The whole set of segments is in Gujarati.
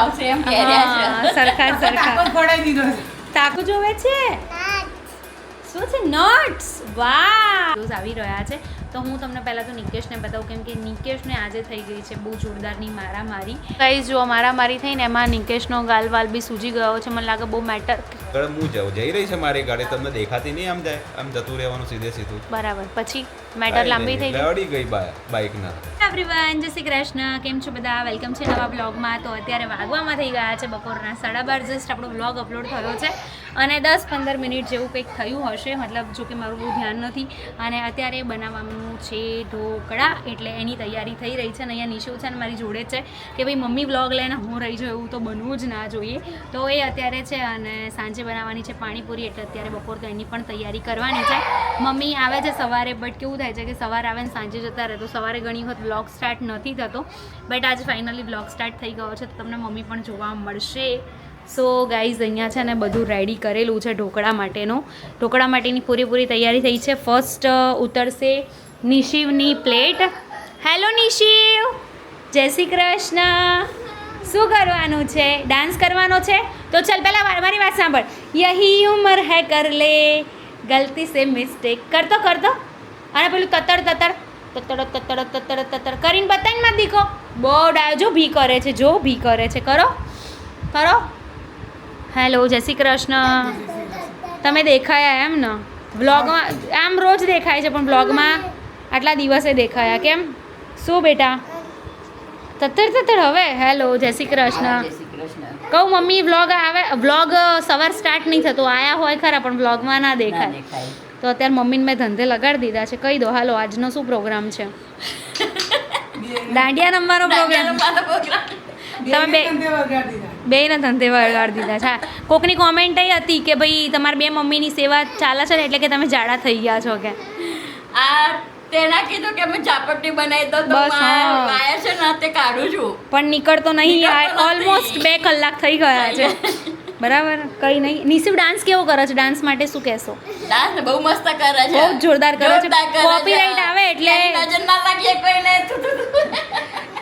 આવશે એમ કહી રહ્યા છે. સરખા તાકો ખોડાઈ દીધો છે. તાકો જોવે છે? શું છે? નટ્સ? વાહ! રોજ આવી રહ્યા છે. તો હું તમને પહેલાં તો નિકેશને બતાવું કેમ કે નિકેશને આજે થઈ ગઈ છે બહુ જોરદારની મારામારી. કઈ જુઓ મારામારી થઈને એમાં નિકેશનો ગાલ વાલ બી સૂજી ગયો છે. મને લાગે બહુ મેટર હું જઈ રહી છે મારી ગાડી? તમને દેખાતી નહીં આમ જાય? આમ જતું રહેવાનું સીધે સીધું? બરાબર. પછી? મેટર લાંબી થઈ ગઈ. અડી ગઈ બાઇકના. એવરીવન જય શ્રી કૃષ્ણ. કેમ છો બધા? વેલકમ છે નવા બ્લોગમાં તો અત્યારે વાગવામાં થઈ ગયા છે બપોરના સાડા બાર. જસ્ટ આપણો બ્લોગ અપલોડ થયો છે. અને દસ પંદર મિનિટ જેવું કંઈક થયું હશે. મતલબ જો કે મારું બહુ ધ્યાન નથી. અને અત્યારે બનાવવાનું છે ઢોકળા. એટલે એની તૈયારી થઈ રહી છે અને અહીંયા નિશુ છે અને મારી જોડે જ છે કે ભાઈ મમ્મી બ્લોગ લઈને હું રહી જાઉં એવું તો બનવું જ ના જોઈએ. તો એ અત્યારે છે અને સાંજે બનાવવાની છે પાણીપુરી. એટલે અત્યારે બપોર તો એની પણ તૈયારી કરવાની છે. મમ્મી આવે છે સવારે બટ કેવું થાય છે કે સવારે આવે ને સાંજે જતા રહે, તો સવારે ઘણી વખત બ્લોગ સ્ટાર્ટ નથી થતો. બટ આજે ફાઇનલી બ્લોગ સ્ટાર્ટ થઈ ગયો છે, તો તમને મમ્મી પણ જોવા મળશે. સો ગાઈઝ અહીંયા છે ને બધું રેડી કરેલું છે ઢોકળા માટેનું. ઢોકળા માટેની પૂરેપૂરી તૈયારી થઈ છે. ફર્સ્ટ ઉતરશે નિશિવની પ્લેટ હેલો નિશિવ! જય શ્રી કૃષ્ણ! શું કરવાનું છે? ડાન્સ કરવાનો છે? તો ચાલ, પહેલાં મારી વાત સાંભળ. યહી ઉમર હે કર લે. ગલતી સે મિસ્ટેક કરતો કરતો. અને પેલું તતડ તતડ તતડ તતડ તતડ તતડ કરીને બતાવીને માં દીખો બહુ ડાયો જો ભી કરે છે જો ભી કરે છે. કરો. કરો. હેલો જય શ્રી કૃષ્ણ. તમે દેખાયા એમ ને? બ્લોગમાં આમ રોજ દેખાય છે પણ બ્લોગમાં આટલા દિવસે દેખાયા. કેમ? શું બેટા? તતર તતર હવે. હેલો જય શ્રી કૃષ્ણ. કહું મમ્મી વ્લોગ આવે વ્લોગ સવાર સ્ટાર્ટ નહીં થતો. આયા હોય ખરા પણ વ્લોગમાં ના દેખાય. તો અત્યારે મમ્મીને મેં ધંધે લગાડી દીધા છે. કહી દો હાલો આજનો શું પ્રોગ્રામ છે? દાંડિયા રમવાનો પ્રોગ્રામ તમે બે બેયને ધંધે વગાડી દીધા. છે. હા. કોકની કોમેન્ટ એ હતી કે ભાઈ તમારી બે મમ્મીની સેવા ચાલે છે ને એટલે કે તમે જાડા થઈ ગયા છો કે. આ તેના કીધું કે અમે ઝાપટી બનાવી દો તો બસ, હા. મા- છે ને તે કાઢું છું. પણ નીકળતો નહીં. ઓલમોસ્ટ બે કલાક થઈ ગયા છે. બરાબર? કઈ નહીં. નિશિવ ડાન્સ કેવો કરે છે? ડાન્સ માટે શું કહેશો? ડાન્સ બહુ મસ્ત કરે છે. બહુ જોરદાર કરે છે. Copyright આવે એટલે- નજર ના લાગે કોઈને.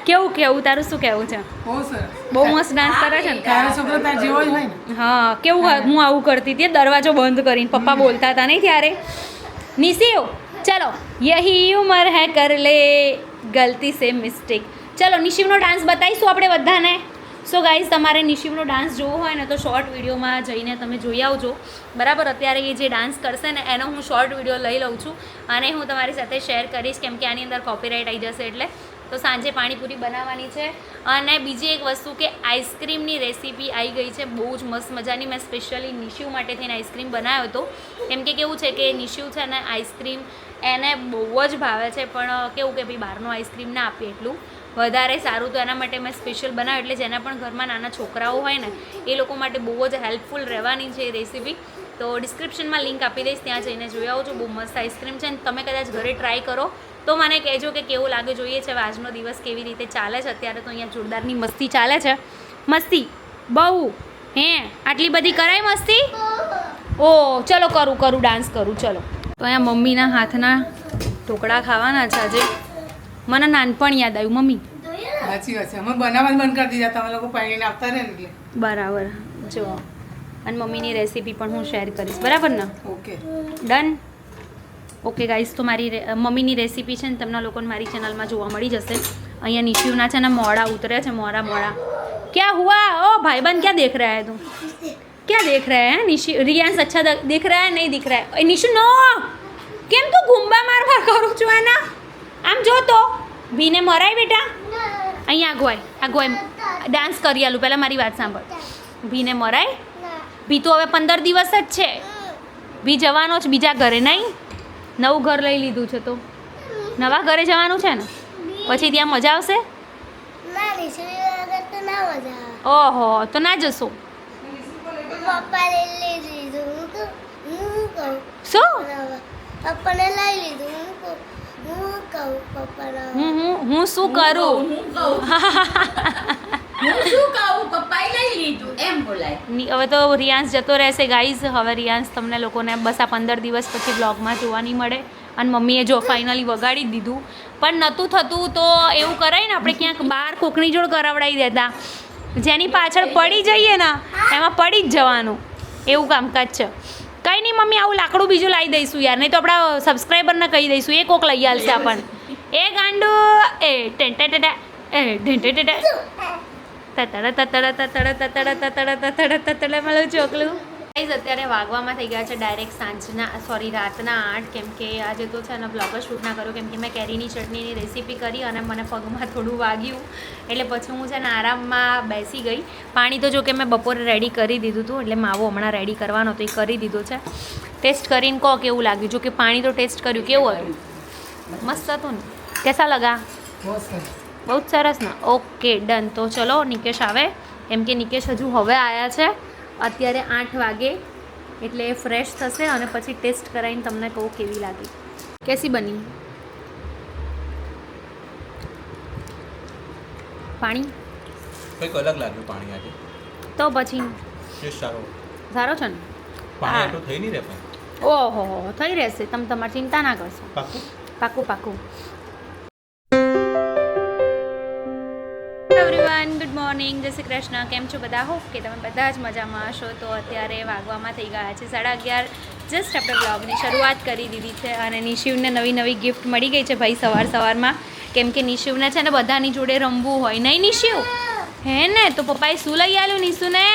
કેવું કેવું? તારું શું કેવું છે? બહુ મસ્ત ડાન્સ કરે છે ને? તારો છોકરો તાર જેવો જ હોય ને. હા કેવું હું આવું કરતી હતી. દરવાજો બંધ કરીને પપ્પા બોલતા હતા નહીં ત્યારે. નિશિવ ચલો. યહી ઉમર હે કર લે. ગલતી સે મિસ્ટેક ચલો નિશિવનો ડાન્સ બતાવીશું આપણે બધાને. સો ગાઈઝ તમારે નિશિમનો ડાન્સ જોવો હોય ને તો શોર્ટ વિડીયોમાં જઈને તમે જોઈ આવજો. બરાબર, અત્યારે એ જે ડાન્સ કરશે ને, એનો હું શોર્ટ વીડિયો લઈ લઉં છું અને હું તમારી સાથે શેર કરીશ કેમ કે આની અંદર કોપીરાઇટ આવી જશે એટલે. તો સાંજે પાણીપુરી બનાવવાની છે. અને બીજી એક વસ્તુ કે આઈસ્ક્રીમની રેસીપી આવી ગઈ છે, બહુ જ મસ્ત મજાની. મેં સ્પેશિયલી નિશિવ માટે થઈને આઈસ્ક્રીમ બનાવ્યો હતો. કેમ કે કેવું છે કે નિશિવ છે ને આઈસ્ક્રીમ એને બહુ જ ભાવે છે, પણ કેવું કે ભાઈ બહારનો આઈસ્ક્રીમ ના આપીએ એટલું. વધારે સારું તો એના માટે મેં સ્પેશિયલ બનાવ્યું, એટલે જેના પણ ઘરમાં નાના છોકરાઓ હોય ને, એ લોકો માટે બહુ જ હેલ્પફુલ રહેવાની છે એ રેસીપી તો ડિસ્ક્રિપ્શનમાં લિંક આપી દઈશ, ત્યાં જઈને જોઈ આવજો બહુ મસ્ત આઈસ્ક્રીમ છે અને તમે કદાચ ઘરે ટ્રાય કરો. તો મને કહેજો કે કેવું લાગે, જોઈએ છે આજનો દિવસ કેવી રીતે ચાલે છે. અત્યારે તો અહીંયા જોરદારની મસ્તી ચાલે છે. મસ્તી, બહુ, હે, આટલી બધી કરાય મસ્તી? ઓ, ચલો કરું કરું ડાન્સ કરું, ચલો. તો અહીંયા મમ્મીના હાથના ઢોકળા ખાવાના છે આજે. મને નાનપણ યાદ આવ્યું મમ્મી સાચી વાત છે અમે બનાવવાનું બંધ કરી દીધા તમે લોકો પાણીને આપતા રહે ને એટલે બરાબર જો અને મમ્મીની રેસીપી પણ હું શેર કરીશ બરાબર ને ઓકે ડન ઓકે ગાઈસ તો મારી રે- મમ્મીની રેસીપી છે ને તમને લોકોને મારી ચેનલમાં જોવા મળી જશે અહીંયા નિશિવના છે ને મોડા ઉતરે છે મોડા મોડા ક્યાં હુઆ ઓ ભાઈબંધ ક્યાં દેખ રહ્યા હે તું क्या देख रहा है निशि रियांश अच्छा द- दिख रहा है नहीं दिख रहा है निशु नो કેમ તું ગુંબા માર માર કરું છું એના આમ જો તો ભીને મરાય બેટા? અહીંયા આગવાય આગવાય ડાન્સ કરી આલું પહેલાં મારી વાત સાંભળ. ભીને મરાય? ભી તો હવે પંદર દિવસ જ છે. ભી જવાનો જ બીજા ઘરે નહીં? નવું ઘર લઈ લીધું છે તો. નવા ઘરે જવાનું છે ને? પછી ત્યાં મજા આવશે? ના તો ના ઓહો તો ના જશો શું? પપ્પાને લઈ લીધું હું હું હું શું કરું? હું કહું હું શું કહું? પપ્પાએ લઈ લીધું. એમ બોલાય. હવે તો રિયાન્સ જતો રહેશે ગાઈઝ હવે રિયાન્સ તમને લોકોને બસ આ પંદર દિવસ પછી બ્લોગમાં જોવા નહીં મળે. અને મમ્મીએ જો ફાઇનલી વગાડી દીધું. પણ નહોતું થતું તો એવું કરાય ને આપણે ક્યાંક બહાર કોકની જોડ કરાવડાવી દેતા. જેની પાછળ પડી જઈએ ને એમાં પડી જ જવાનું. એવું કામકાજ છે. નહીં મમ્મી આવું લાકડું બીજું લાવી દઈશું યાર. નહીં તો આપણા સબસ્ક્રાઈબરને કહી દઈશું એ કોક લઈ આવશે આપણને. એ ગાંડુ એ ટેન્ટા ટેટા એ ઢેંટે ટેટા તતડા તતડા તતડા તતડા તતડા તતડા તતડા મળું ચોકલું. ગાઈઝ અત્યારે વાગવામાં થઈ ગયા છે ડાયરેક્ટ સાંજના સોરી રાતના આઠ. કેમ કે આજે તો છે ને બ્લોગ શૂટ ના કર્યો. કેમ કે મેં કેરીની ચટણીની રેસીપી કરી અને મને પગમાં થોડું વાગ્યું. એટલે પછી હું છે ને આરામમાં બેસી ગઈ. પાણી તો જો કે મેં બપોરે રેડી કરી દીધું હતું એટલે માવો હમણાં રેડી કરવાનો તો એ કરી દીધો છે. ટેસ્ટ કરીને કહો કેવું લાગ્યું. જો કે પાણી તો ટેસ્ટ કર્યું. કેવું હતું? મસ્ત હતું ને. કેસા લગા? બહુ જ સરસ. ને. ઓકે ડન તો ચલો નિકેશ આવે. કેમ કે નિકેશ હજુ હવે આવ્યા છે. અત્યારે આઠ વાગે એટલે ફ્રેશ થશે અને પછી ટેસ્ટ કરાવીને તમને કહું કેવી લાગી. કેસી બની? પાણી? કંઈક અલગ લાગ્યું પાણી આજે. તો પછી? સારો. સારો છે ને? પાણી. આટલું થઈ નહીં રહે પણ. ઓહો થઈ રહેશે. તમે તમારી ચિંતા ના કરશો. પાકું? પાકું પાકું. મોર્નિંગ, જય શ્રી કૃષ્ણ, કેમ છો બધા? હોપ કે તમે બધા જ મજામાં હશો. તો અત્યારે વાગવામાં થઈ ગયા છે સાડા અગિયાર. જસ્ટ આપણે બ્લોગની શરૂઆત કરી દીધી છે અને નિશિવને નવી નવી ગિફ્ટ મળી ગઈ છે ભાઈ સવાર સવારમાં. કેમ કે નિશિવને છે ને બધાની જોડે રમવું હોય. નહીં નિશિવ? હે ને? તો પપ્પાએ શું લઈ આવ્યું નિશુને?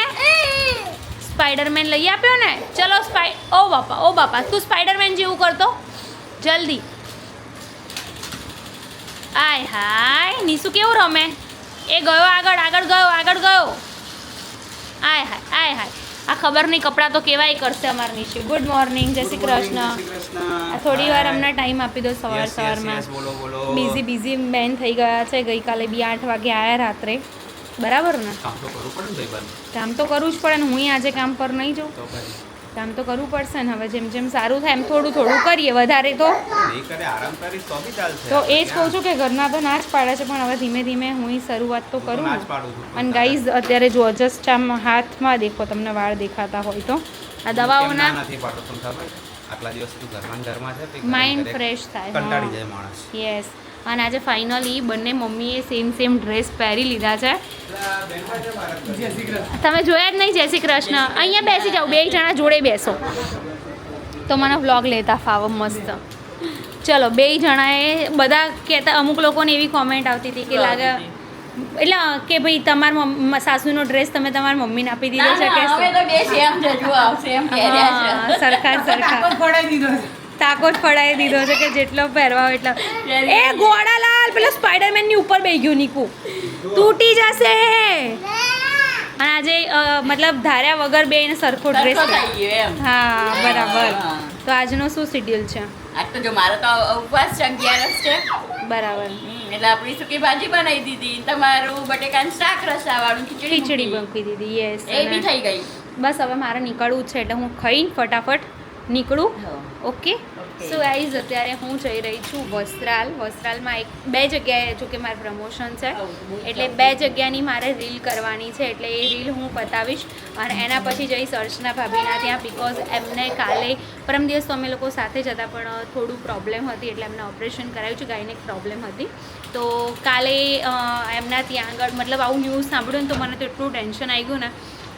સ્પાઈડરમેન લઈ આપ્યો ને? ચલો સ્પાઈ ઓ બાપા ઓ બાપા, તું સ્પાઈડરમેન જેવું કરતો. જલ્દી. આય હાય. નિશુ કેવું રમે? એ ગયો આગળ આગળ ગયો આગળ ગયો. આય હાય આય હાય. આ ખબર નહીં કપડાં તો કેવાય કરશે અમારા નીચે. ગુડ મોર્નિંગ જય શ્રી કૃષ્ણ. થોડી વાર અમને ટાઈમ આપી દો સવાર સવારમાં. બિઝી બિઝી બેન થઈ ગયા છે. ગઈકાલે બી આઠ વાગે આવ્યા રાત્રે. બરાબર ને? કામ તો કરવું જ પડે ને હું આજે કામ પર નહીં જાઉં. કામ તો કરવું પડશે ને. હવે જેમ જેમ સારું થાય એમ થોડું થોડું કરીએ વધારે તો. તો એ જ કહું છું કે ઘરના તો ના જ પાડે છે પણ હવે ધીમે ધીમે હું શરૂઆત તો કરું. અને ગાઈઝ અત્યારે જો જસ્ટ આમ હાથમાં દેખો તમને વાળ દેખાતા હોય તો. આ દવાઓના માઇન્ડ ફ્રેશ થાય યસ અને આજે ફાઇનલી બંને મમ્મીએ સેમ સેમ ડ્રેસ પહેરી લીધા છે. તમે જોયા જ નહીં જય શ્રી કૃષ્ણ. અહીંયા બેસી જાઓ બે જણા જોડે બેસો. તો મને વ્લોગ લેતા ફાવો મસ્ત. ચલો બે જણાએ બધા કહેતા અમુક લોકોને એવી કોમેન્ટ આવતી હતી કે લાગે એટલે કે ભાઈ તમારા સાસુનો ડ્રેસ તમે તમારા મમ્મીને આપી દીધો છે કે હવે શું? તાકો જ ફડાવી દીધો છે કે જેટલો પહેરવા હોય એટલો. એ ગોળાલાલ પેલો સ્પાઈડરમેનની ઉપર બેહી ગયું નીકુ. તૂટી જશે. અને આજે મતલબ ધાર્યા વગર બે સરખો ડ્રેસ સરખો ગયો હા બરાબર. તો આજનો શું શેડ્યુલ છે? આજ તો જો મારો તો ઉપવાસ છે અગિયારસ છે. બરાબર. એટલે આપણી સુકી ભાજી બનાવી દીધી તમારું બટેકાનું શાક રસાવાળું ખીચડી ખીચડી મૂકી. મૂકી દીધી યસ એ બી થઈ ગઈ. બસ હવે મારે નીકળવું છે એટલે હું ખાઈને ફટાફટ નીકળું? ઓકે. સો આઈઝ અત્યારે હું જઈ રહી છું વસ્ત્રાલ. વસ્ત્રાલમાં એક બે જગ્યાએ જો કે મારું પ્રમોશન છે એટલે બે જગ્યાની મારે રીલ કરવાની છે એટલે એ રીલ હું પતાવીશ અને એના પછી જઈશ અર્ચના ભાભીના ત્યાં બિકોઝ એમને કાલે પરમ દિવસ તો અમે લોકો સાથે જ હતા પણ થોડું પ્રોબ્લેમ હતી એટલે એમને ઓપરેશન કરાવ્યું છે ગાયનેક પ્રોબ્લેમ હતી. તો કાલે એમના ત્યાં આગળ મતલબ આવું ન્યૂઝ સાંભળ્યું ને તો મને તો એટલું ટેન્શન આવી ગયું ને.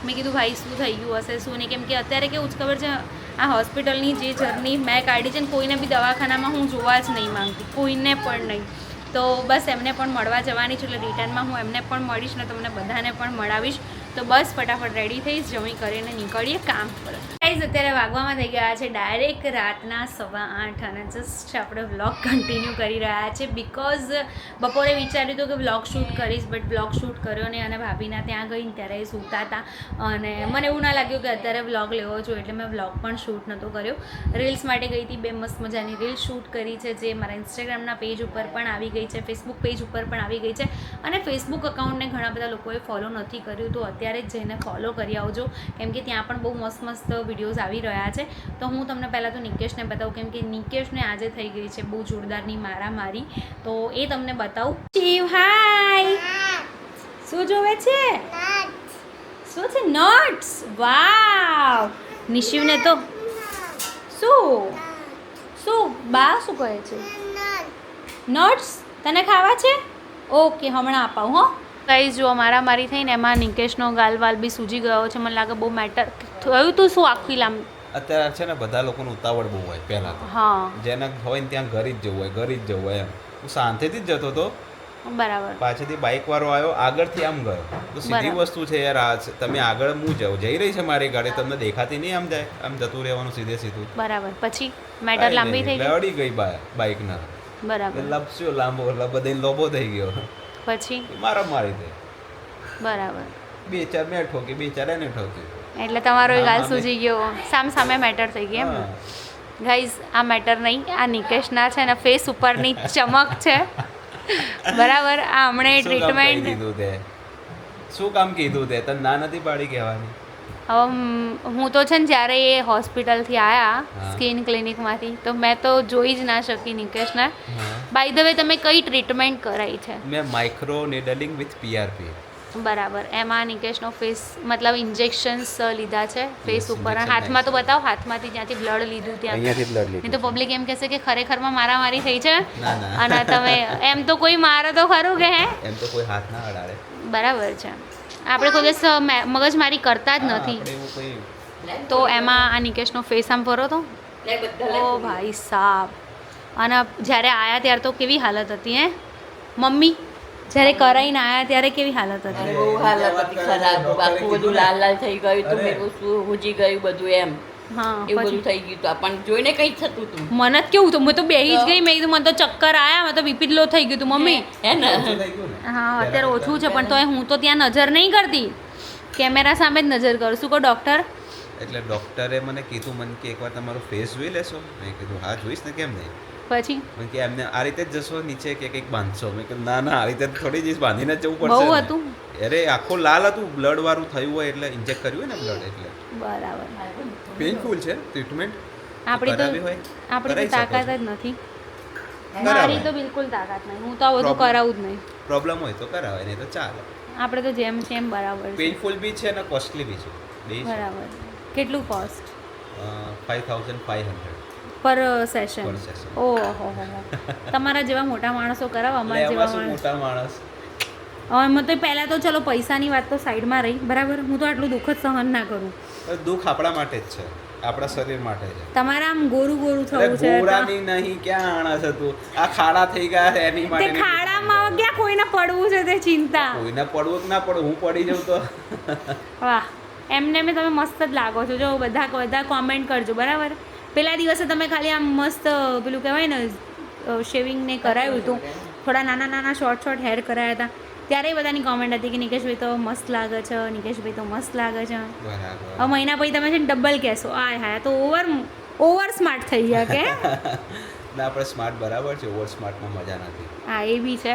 મેં કીધું ભાઈ શું થઈ ગયું હશે શું નહીં? કેમ કે અત્યારે કેવું જ ખબર છે? આ હોસ્પિટલની જે જર્ની મેં કાઢી છે ને, કોઈને બી દવાખાનામાં હું જોવા જ નહીં માંગતી, કોઈને પણ નહીં. તો બસ એમને પણ મળવા જવાની છું, એટલે રિટર્નમાં હું એમને પણ મળીશ ને તમને બધાને પણ મળાવીશ. તો બસ ફટાફટ રેડી થઈશ, જમી કરીને નીકળીએ, કામ પર. ગાઈઝ અત્યારે વાગવામાં થઈ ગયા છે ડાયરેક્ટ રાતના સવા આઠ અને જસ્ટ આપણે વ્લોગ કન્ટિન્યુ કરી રહ્યા છે બિકોઝ બપોરે વિચાર્યું હતું કે વ્લોગ શૂટ કરીશ બટ વ્લોગ શૂટ કર્યો નહીં અને ભાભીના ત્યાં ગઈને ત્યારે એ સૂતા હતા. અને મને એવું ના લાગ્યું કે અત્યારે વ્લોગ લેવો જોઈએ એટલે મેં વ્લોગ પણ શૂટ નહોતો કર્યો. રીલ્સ માટે ગઈ હતી, બે મસ્ત મજાની રીલ શૂટ કરી છે, જે મારા ઇન્સ્ટાગ્રામના પેજ ઉપર પણ આવી ગઈ છે ફેસબુક પેજ ઉપર પણ આવી ગઈ છે. અને ફેસબુક અકાઉન્ટને ઘણા બધા લોકોએ ફોલો નથી કર્યું, તો અત્યારે જ જઈને ફોલો કરી આવજો. કેમ કે ત્યાં પણ બહુ મસ્ત મસ્ત વિડીયોઝ આવી રહ્યા છે. તો હું તમને પહેલાં તો નિકેશને બતાવું કેમ કે નિકેશને આજે થઈ ગઈ છે બહુ જોરદારની મારામારી. તો એ તમને બતાવું. શિવ હાય! શું જોવે છે? શું છે? નટ્સ? વાવ! નિશિવને તો શું? શું? બા શું કહે છે? નટ્સ. તને ખાવા છે? ઓકે હમણાં અપાવું હો. ગાઈઝ જો મારા મારી થઈને એમાં નિકેશનો ગાલ વાલ બી સૂજી ગયો છે. મને લાગે બહુ મેટર થયું તું શું આખી લામ અત્યારે છે ને બધા લોકોને ઉતાવળ બહુ હોય પહેલા તો. હા. જેને હોય ને ત્યાં ઘરે જ જવું હોય ઘરે જ જવું હોય એમ. હું શાંતિથી જ જતો હતો. બરાબર. પાછળથી બાઇક વાળો આવ્યો આગળથી આમ ગયો. તો સીધી વસ્તુ છે યાર આ તમે આગળ હું જાઉં? જઈ રહી છે મારી ગાડી તમને દેખાતી નહીં આમ જાય આમ જતું રહેવાનું સીધે સીધું. બરાબર. પછી મેટર લાંબી થઈ ગઈ? અડી ગઈ બાઇક ના. બરાબર. લપસ્યો લાંબો લબદે લોબો થઈ ગયો. પછી? મારા મારી દે. બરાબર. બે ચાર મેં ઠોકી બે ચાર એને ઠોકી એટલે તમારો એ ગાલ સૂજી ગયો. સામ સામે મેટર થઈ ગઈ એમ. ગાઈઝ આ મેટર નહીં આ નિકેશના છે ને ફેસ ઉપરની ચમક છે. બરાબર આ હમણે ટ્રીટમેન્ટ દીધું તે? શું કામ કીધું તે? તને ના નથી પાડી કહેવાની? હવે હું તો છે ને જ્યારે એ હોસ્પિટલથી આવ્યા. સ્કિન ક્લિનિકમાંથી તો મેં તો જોઈ જ ના શકી નિકેશને. બાય ધ વે તમે કઈ ટ્રીટમેન્ટ કરાઈ છે? મેં માઇક્રો નેડલિંગ વિથ પીઆરપી બરાબર. એમાં નિકેશનો ફેસ મતલબ ઇન્જેક્શન્સ લીધા છે ફેસ ઉપર. હાથમાં તો. બતાવો હાથમાંથી જ્યાંથી બ્લડ લીધું ત્યાં. અહીંયાથી બ્લડ નહીં તો પબ્લિક એમ કહેશે કે ખરેખરમાં મારામારી થઈ છે? ના ના. અને તમે એમ તો કોઈ મારે તો ખરું કે હે? એમ તો કોઈ હાથ ના અડાડે. બરાબર છે. આપણે કોઈ દિવસ મગજ મગજમારી કરતા જ નથી. તો એમાં આ નિકેશનો ફેસ આમ ભરો તો? ઓ ભાઈ સાબ. અને જ્યારે આયા ત્યારે તો કેવી હાલત હતી હે? મમ્મી જ્યારે કરાઈને આયા ત્યારે કેવી હાલત હતી? બહુ હાલત હતી ખરાબ. આખું બધું લાલ લાલ થઈ ગયું તું મેં શું હુજી ગયું બધું એમ. હા એવું બધું થઈ ગયું તું આપણને જોઈને કઈ થતું હતું? મને જ કેવું હતું મેં તો બેહી જ ગઈ મેં કીધું મને તો ચક્કર આયા મેં તો બીપી લો થઈ ગયું હતું મમ્મી. હે? ને? હા અત્યારે ઓછું છે પણ તોય હું તો ત્યાં નજર નહીં કરતી. કેમેરા સામે જ નજર કરું શું કહો ડૉક્ટર. એટલે ડૉક્ટરે મને કીધું મને કે એકવાર તમારો ફેસ જોઈ લેશો. મેં કીધું હા જોઈશ ને કેમ નહીં? પછી? કે એમને આ રીતે જ જશો નીચે કે કંઈક બાંધશો. મેં કે ના ના આ રીતે થોડી જ બાંધીને જવું પડશે બહુ હતું? અરે આખું લાલ હતું. બ્લડ વાળું થયું હોય એટલે ઇન્જેક્ટ કર્યું હોય ને બ્લડ એટલે. બરાબર. પેઇનફુલ છે ટ્રીટમેન્ટ આપણી તો આપણી તો તાકાત જ નથી. મારી તો બિલકુલ તાકાત નહીં. હું તો આ બધું કરાવું જ નહીં. પ્રોબ્લેમ હોય તો કરાવે નહીં તો ચાલે. આપણે તો જેમ છે એમ બરાબર પેઇનફુલ બી છે અને કોસ્ટલી બી છે. બરાબર. કેટલું cost five thousand five hundred per session ઓહો હો હો. તમારા જેવા મોટા માણસો કરાવો અમારા જેવા મોટા માણસ? હવે તો પહેલાં તો ચલો પૈસાની વાત તો સાઈડમાં રહી. બરાબર? હું તો આટલું દુઃખ જ સહન ના કરું. દુઃખ આપણા માટે જ છે. આપણા શરીર માટે છે તમારા આમ ગોરું ગોરું થવું છે ગોરાની નહીં ક્યાં આણસ હતું? આ ખાડા થઈ ગયા છે એની માટે ખાડામાં ક્યાં કોઈને પડવું છે તે ચિંતા? કોઈને પડવું કે ના પડવું? હું પડી જઉં તો. વાહ. એમને તમે મસ્ત જ લાગો છો. જો બધા બધા કોમેન્ટ કરજો બરાબર? પેલા દિવસે તમે ખાલી આમ મસ્ત પેલું કહેવાય ને શેવિંગ ને કરાયું હતું. થોડા નાના નાના શોર્ટ શોર્ટ હેર કરાયા હતા. ત્યારે બધાની કોમેન્ટ હતી કે નિકેશભાઈ તો મસ્ત લાગે છે નિકેશભાઈ તો મસ્ત લાગે છે. હવે મહિના પછી તમે છે ને ડબલ કહેશો. આ હા તો ઓવર ઓવર સ્માર્ટ થઈ ગયા કે? ના આપણે સ્માર્ટ બરાબર છે ઓવર સ્માર્ટમાં મજા નથી. હા એ બી છે.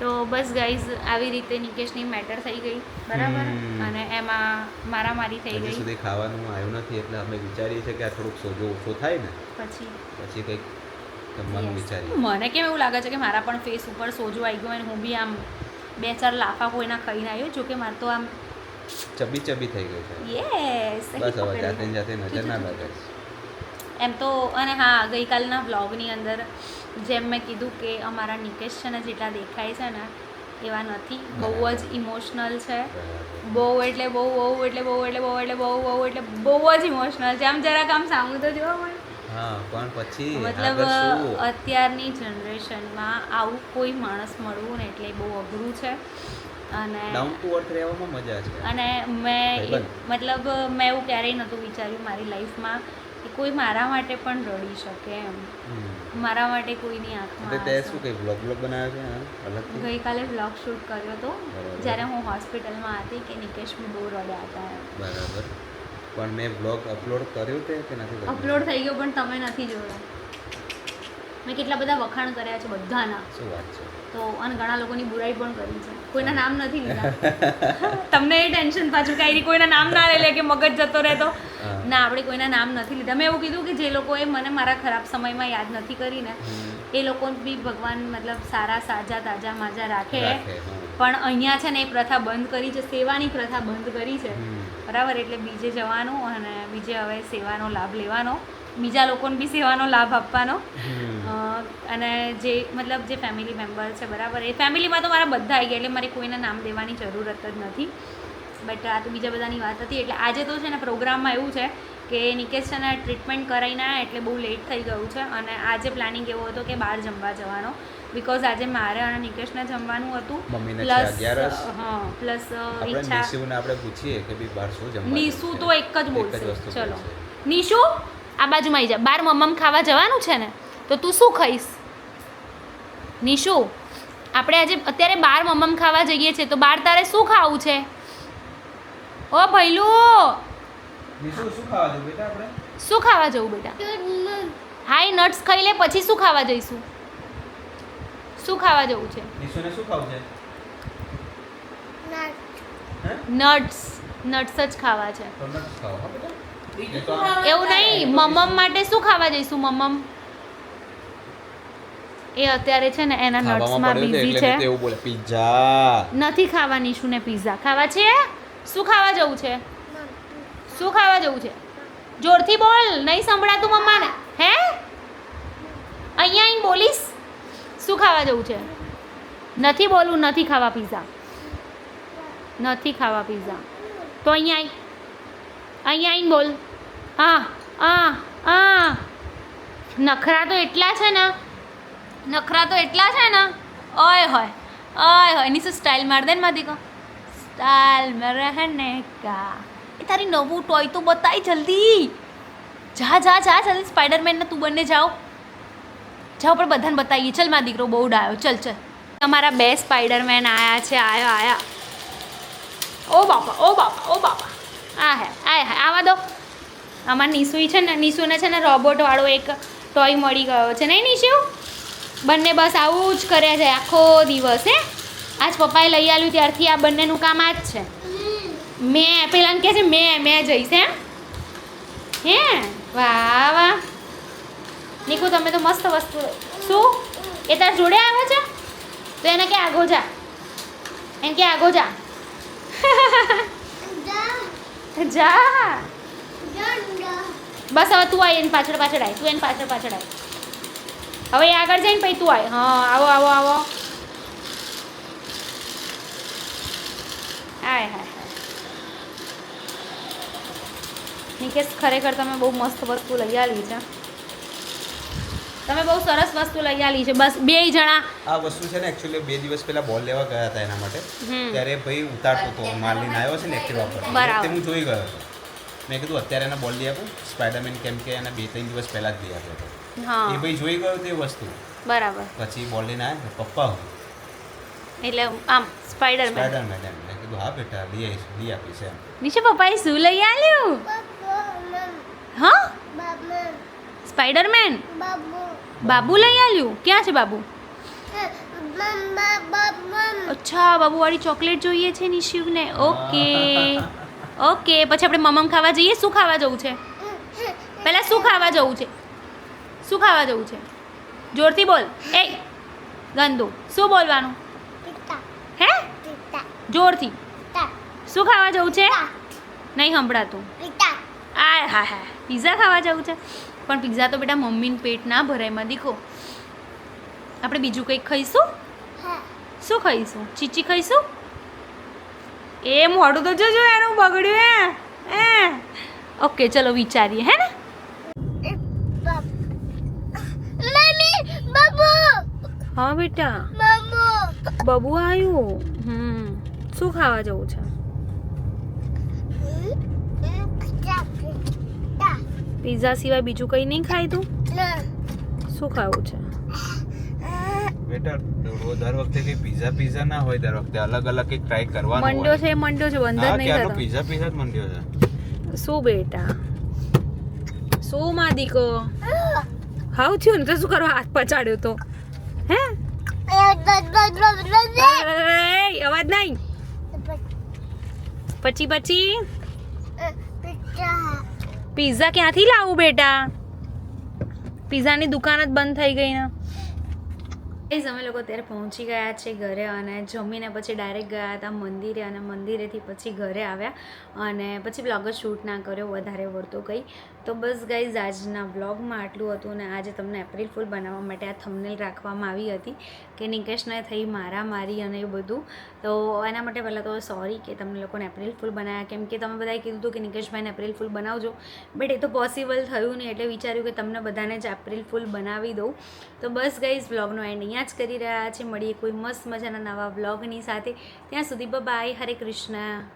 તો બસ ગાઈઝ આવી રીતે નિકેશની મેટર થઈ ગઈ. બરાબર? અને એમાં મારામારી થઈ ગઈ. સુધી ખાવાનું આવ્યું નથી એટલે અમે વિચારીએ છીએ કે આ થોડુંક સોજો ઓછો થાય ને. પછી? પછી કંઈક જમવાનું વિચારીએ. મને કેમ એવું લાગે છે કે મારા પણ ફેસ ઉપર સોજો આવી ગયો અને હું બી આમ બે ચાર લાફા કોઈના ખાઈને આવ્યો જોકે મારે તો આમ ચબી ચબી થઈ ગયું છે. યસ બસ હવે જાતે જાતે નજર ના લાગે. એમ તો અને હા ગઈકાલના વ્લોગની અંદર જેમ મેં કીધું કે અમારા નિકેશ છે ને જેટલા દેખાય છે ને એવા નથી. બહુ જ ઇમોશનલ છે. બહુ એટલે બહુ બહુ એટલે બહુ એટલે બહુ એટલે બહુ બહુ એટલે બહુ જ ઇમોશનલ છે. આમ જરાક આમ સામું તો જોવા મળે. હા પણ પછી મતલબ અત્યારની જનરેશનમાં આવું કોઈ માણસ મળવું ને એટલે બહુ અઘરું છે. અને ડાઉન ટુ અર્થ રહેવામાં મજા છે. અને મેં મતલબ મેં એવું ક્યારેય નહોતું વિચાર્યું મારી લાઈફમાં કે કોઈ મારા માટે પણ રડી શકે એમ. મારા માટે કોઈની આંખમાં તે શું કઈ બ્લોગ બ્લોગ બનાવ્યો છે? અલગ ગઈકાલે વ્લોગ શૂટ કર્યો હતો જ્યારે હું હોસ્પિટલમાં હતી કે નિકેશ બહુ રડ્યા હતા બરાબર. પણ મેં બ્લોગ અપલોડ કર્યો તે કે નથી અપલોડ થઈ ગયો પણ તમે નથી જોયો. મેં કેટલા બધા વખાણ કર્યા છે બધાના. શું વાત છે? તો અને ઘણા લોકોની બુરાઈ પણ કરી છે. કોઈના નામ નથી લીધા. તમને એ ટેન્શન પાછું કે કોઈના નામ ના લઈ લે કે મગજ જતો રહે તો હા. ના આપણે કોઈના નામ નથી લીધા. મેં એવું કીધું કે જે લોકોએ મને મારા ખરાબ સમયમાં યાદ નથી કરીને. એ લોકો બી ભગવાન મતલબ સારા સાજા તાજા માજા રાખે. રાખે, પણ અહીંયા છે ને એ પ્રથા બંધ કરી છે સેવાની પ્રથા બંધ કરી છે. બરાબર એટલે બીજે જવાનું અને બીજે હવે સેવાનો લાભ લેવાનો. બીજા લોકોને બી સેવાનો લાભ આપવાનો. અને જે મતલબ જે ફેમિલી મેમ્બર છે બરાબર એ ફેમિલીમાં તો મારા બધા આવી ગયા એટલે મારે કોઈને નામ દેવાની જરૂરત જ નથી. બટ આ તો બીજા બધાની વાત હતી. એટલે આજે તો છે ને પ્રોગ્રામમાં એવું છે કે નિકેશ છે ને ટ્રીટમેન્ટ કરાવીને એટલે બહુ લેટ થઈ ગયું છે અને આજે પ્લાનિંગ એવો હતો કે બહાર જમવા જવાનો. બિકોઝ આજે મારે અને નિકેશને જમવાનું હતું. પ્લસ. હા પ્લસ ઈચ્છા આપણે પૂછીએ કે ભઈ બહાર શું જમવા નિશુ તો એક જ બોલશે. ચલો. નિશુ આ બાજુમાં આવી જા. બાર મમ્મમ ખાવા જવાનું છે ને તો તું શું ખાઈશ? નિશુ આપણે આજે અત્યારે બાર મમ્મમ ખાવા જઈએ છીએ તો બાર તારે શું ખાવું છે? ઓ ભૈલું! શું ખાવા જવું બેટા આપણે? શું ખાવા જવું બેટા? હાઈ નટ્સ ખાઈ લે પછી શું ખાવા જઈશું? શું ખાવા જવું છે? શું ખાવું છે? નટ્સ. નટ્સ જ ખાવા છે. એવું નહીં મમ્મમ માટે શું ખાવા જઈશું મમમ? એ અત્યારે છે ને એના નટ્સમાં બિઝી છે નથી ખાવાની શું ને પીઝા? ખાવા છે? શું ખાવા જવું છે? શું ખાવા જવું છે? જોરથી બોલ, નહીં સંભળાતું મમ્માને. હે? અહીંયા આવીને બોલીશ. શું ખાવા જવું છે? નથી બોલવું, નથી ખાવા પિઝા. નથી ખાવા પિઝા. તો અહીંયા આઈ. અહીંયા આવીને બોલ. હા આ આ નખરા તો એટલા છે ને. નખરા તો એટલા છે ને. ઓય, હોય. ઓય, હોય. એની શું સ્ટાઇલ માર દે ને માધી કો તાલ મરહને કા. એ તારી નવું ટોય તો બતાય જલ્દી. જા જા જા, જલ્દી સ્પાઈડરમેનને તું બંને જાઓ. જાઓ, પણ બધાને બતાવીએ. ચલ, મારા દીકરો બહુ ડાયો ચલ ચલ. તમારા બે સ્પાઈડરમેન આયા છે, આયો, આયા. ઓ બાપા ઓ બાપા ઓ બાપા. આ હે આ હે, આવા દો. આમાં નિશુઈ છે ને નિશુને છે ને રોબોટવાળો એક ટોય મળી ગયો છે. નહીં, નિશુ? બંને બસ આવું જ કર્યા છે આખો દિવસ, હે? આજ પપ્પાએ લઈ આવ્યું ત્યારથી આ બંનેનું કામ આ જ છે. મેં પેલાને કહે છે મેં મેં જઈશ એમ. હે? વાહ વાહ. નીકુ તમે તો મસ્ત વસ્તુ. શું? એ તાર જોડે આવે છે? તો એને કે આગો જા. એને કે આગો જા. જા. બસ હવે તું આવી એની પાછળ પાછળ આવી તું એની પાછળ પાછળ આવી હવે એ આગળ જઈને પછી તું આવી હા આવો આવો આવો. આય હાય નિકેશ ખરેખર તમે બહુ મસ્ત વસ્તુ લઈ આવી છે. તમે બહુ સરસ વસ્તુ લઈ આવી છે. બસ બે જણા. આ વસ્તુ છે ને એક્ચ્યુઅલી બે દિવસ પહેલા બોલ લેવા ગયા હતા એના માટે. ત્યારે ભાઈ ઉતારતો હતો. માલ લઈને આવ્યો છે ને એક્ટિવા પર. તે હું જોઈ ગયો હતો. મેં કીધું અત્યારે એને બોલ લઈ આપું. સ્પાઈડરમેન કેમ કે એને બે ત્રણ દિવસ પહેલા જ લઈ આપ્યો હતો. એ ભાઈ જોઈ ગયો તે વસ્તુ. બરાબર. પછી બોલ લઈને આવ્યા. પપ્પા હું. એટલે આમ સ્પાઈડરમેન સ્પાઈડરમેન એમ. મેં કીધું હા બેટા લઈ આવીશ લઈ આપીશ એમ. નિશા પપ્પાએ શું લઈ આવ્યું હા? સ્પાઈડરમેન બાબુ લઈ આવ્યું ક્યાં છે બાબુ? અચ્છા બાબુ વાળી ચોકલેટ જોઈએ છે નિશિવને ઓકે. ઓકે પછી આપણે મમમ ખાવા જઈએ? શું ખાવા જવું છે? પહેલાં શું ખાવા જવું છે? શું ખાવા જવું છે? જોરથી બોલ. એ ગંદુ. શું બોલવાનું? હે? જોરથી. શું ખાવા જવું છે? નહીં સંભળાતું. આ હા હા. પિઝા ખાવા જવું છે. પણ પિઝા તો બેટા મમ્મીને પેટ ના ભરાય એમાં દીખો. આપણે બીજું કંઈક ખાઈશું? શું ખાઈશું? ચીચી ખાઈશું? એ મોઢું તો જોજો એનું બગડ્યું હે? હે? ઓકે ચલો વિચારીએ હે ને? હા બેટા. બબુ આવ્યું હમ. શું ખાવા જવું છે? પિઝા સિવાય બીજું કંઈ નહીં ખાય તું? શું ખાવું છે? બેટા રોજ દર વખતે કઈ પીઝા પીઝા ના હોય દર વખતે અલગ અલગ કંઈક ટ્રાય કરવાનું મંડ્યો છે મંડ્યો છે બંધ નહીં થતો. પીઝા પીઝા જ મંડ્યો છે. શું બેટા? શું માં દીકો હાવ થયું ને તો શું કરવા હાથ પચાડ્યો તો? અવાજ નહીં પછી પછી પિઝા ક્યાંથી લાવું બેટા પિઝાની દુકાન જ બંધ થઈ ગઈ ને ગાઈઝ અમે લોકો ત્યારે પહોંચી ગયા છે ઘરે અને જમીને પછી ડાયરેક્ટ ગયા હતા મંદિરે અને મંદિરેથી પછી ઘરે આવ્યા અને પછી બ્લોગ જ શૂટ ના કર્યો, વધારે વળતો કંઈ. તો બસ ગાઈઝ આજના બ્લોગમાં આટલું હતું અને આજે તમને એપ્રિલ ફૂલ બનાવવા માટે આ થંબનેલ રાખવામાં આવી હતી કે નિકેશને થઈ મારા મારી અને એ બધું. તો એના માટે પહેલાં તો સોરી કે તમને લોકોને એપ્રિલ ફૂલ બનાવ્યા કેમ કે તમે બધાએ કીધું હતું કે નિકેશભાઈને એપ્રિલ ફૂલ બનાવજો. બટ એ તો પોસિબલ થયું નહીં. એટલે વિચાર્યું કે તમને બધાને જ એપ્રિલ ફૂલ બનાવી દઉં. તો બસ ગાઈઝ બ્લોગનો એન્ડ અહીંયા જ કરી રહ્યા છે. મળીએ કોઈ મસ્ત મજાના નવા બ્લોગની સાથે. ત્યાં સુધી બાય હરે કૃષ્ણ.